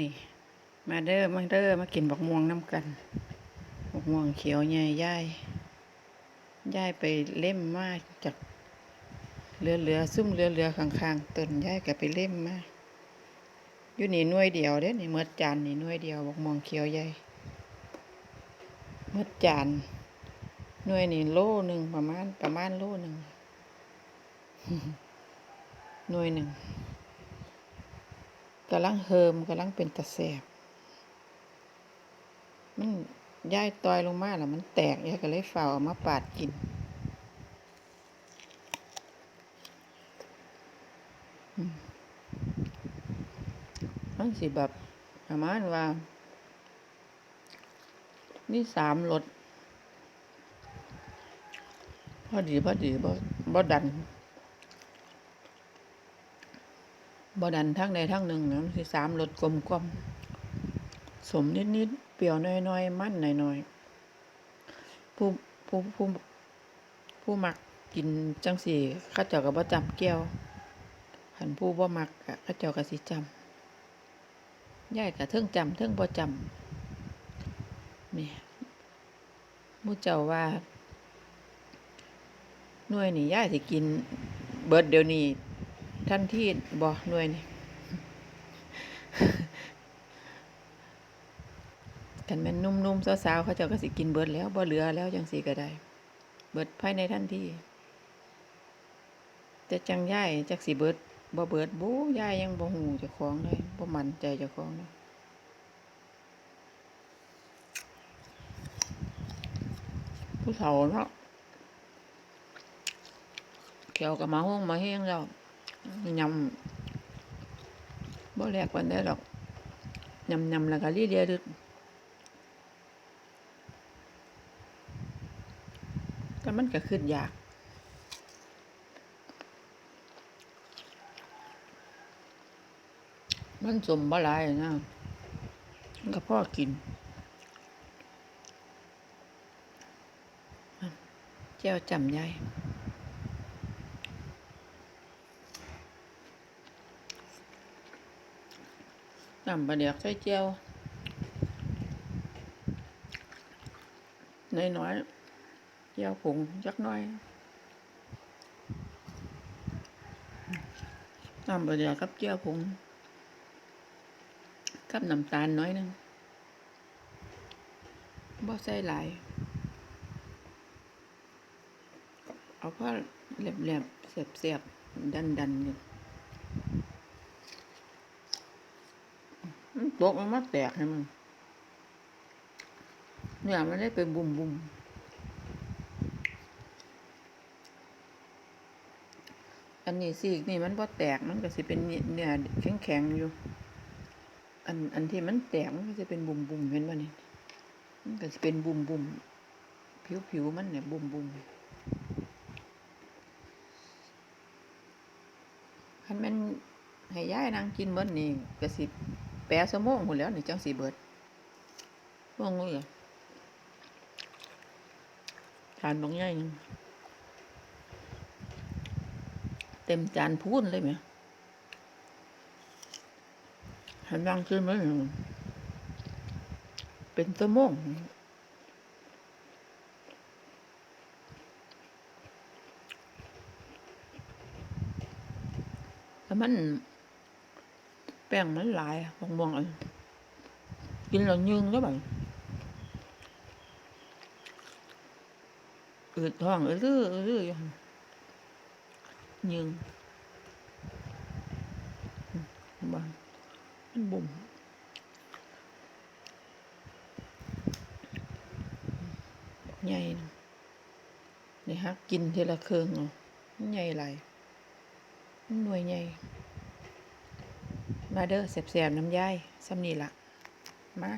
นี่ มาเด้อมาเด้อมากินบักม่วงน้ำกันบักม่วงเขียวใหญ่ย่ายย่ายไปเล่มมาจากเรือเรือซุ่มเรือเรือข้างๆต้นย่ายก็ไปเล่มมาอยู่นี่น่วยเดียวเด้นี่เมื่อจานนี่น่วยเดียวบักม่วงเขียวใหญ่เมื่อจานหน่วยนี่โลหนึ่งประมาณประมาณโลหนึ่งหน่วยหนึ่ง กำลังเฮิมกำลังเป็นตะแสบมันย้ายตอยลงมาแล้วมันแตกยายก็เลยฝ่าเอามาปาดกินมมันสิแบบประมาณว่า นี่สามรถพอดีพอดีบ่บ่ดัน บดันทั้งใดทั้งหนึ่งนะสิสามรสกลมกลมสมนิดนิดๆเปรี้ยวน้อยๆมันหน้อยๆผู้ผู้ผู้ผู้มักกินจังสี่ข้าเจ้าก็บ่จำแก้วหันผู้บ่มักข้าเจ้าก็สิจำย่ายก็เทิงจำเทิงบ่จำนี่หมู่เจ้าว่าหน่วยนี่ย่ายสิกิน เบิดเดี๋ยวนี้ ทันที่บ่หน่วยนี่กันแม่นนุ่มๆสาวๆเขาเจ้าก็สิกินเบิดแล้วบ่เหลือแล้วจังซี่ก็ได้ เบิดภายในทันทีแต่จังย่ายจักสิเบิดบ่เบิดบู้ย่ายยังบ่ฮู้เจ้าของเลยบ่มันใจเจ้าของเลยผู้เฒ่าเนาะเกี่ยวกับมาห้องมาแห้งแล้ว ยำบ่แลกวันได้หรอกยำยำแล้วก็ลีเดียดึกแต่มันก็ขึ้นยากมันสมบ่หลายนะมันก็พ่อกินอะแจ้วจำยาย น้ำปลาเดียกใส่เจียวน้อยน้อยๆเจียวผงจักน้อยน้ำปลาเดียกกับเจียวผงกับน้ำตาลน้อยหนึงบ่ใส่หลายเอาพอแหลมๆเสียบๆดันๆอยู่ มันตกมันมาแตกให้มันเนี่ยมันได้ไปบุ่มบุ่มอันนี้สินี่มันพอแตกมันก็สิเป็นเนื้อแข็งแข็งอยู่ อันอันที่มันแตกมันก็จะเป็นบุ่มบุ่มเห็นป่ะนี่มันก็จะเป็นบุ่มบุ่มผิวผิวมันเนี่ยบุ่มบุ่มคันแมันให้ยายนางกินเบิดนี่ก็สิ ปดชั่วโมงหมดแล้วนี่จังสีเบิดว่างเลยทานบางอย่างเต็มจานพูนเลยไหมหันบางขึ้นไหมเป็นชั่วโมงแล้วมัน แป้งมันหลายบางบางอันกินแล้วยืงแล้วแบบอืดท้องอืดลืออืดยืงบางมันบุ่มใหญ่นะนี่ฮะกินทีละเครื่องเอามันใหญ่หลายมันหน่วยใหญ่ มาเด้อเสียบๆน้ำย่ายซ้ำนี่ละมา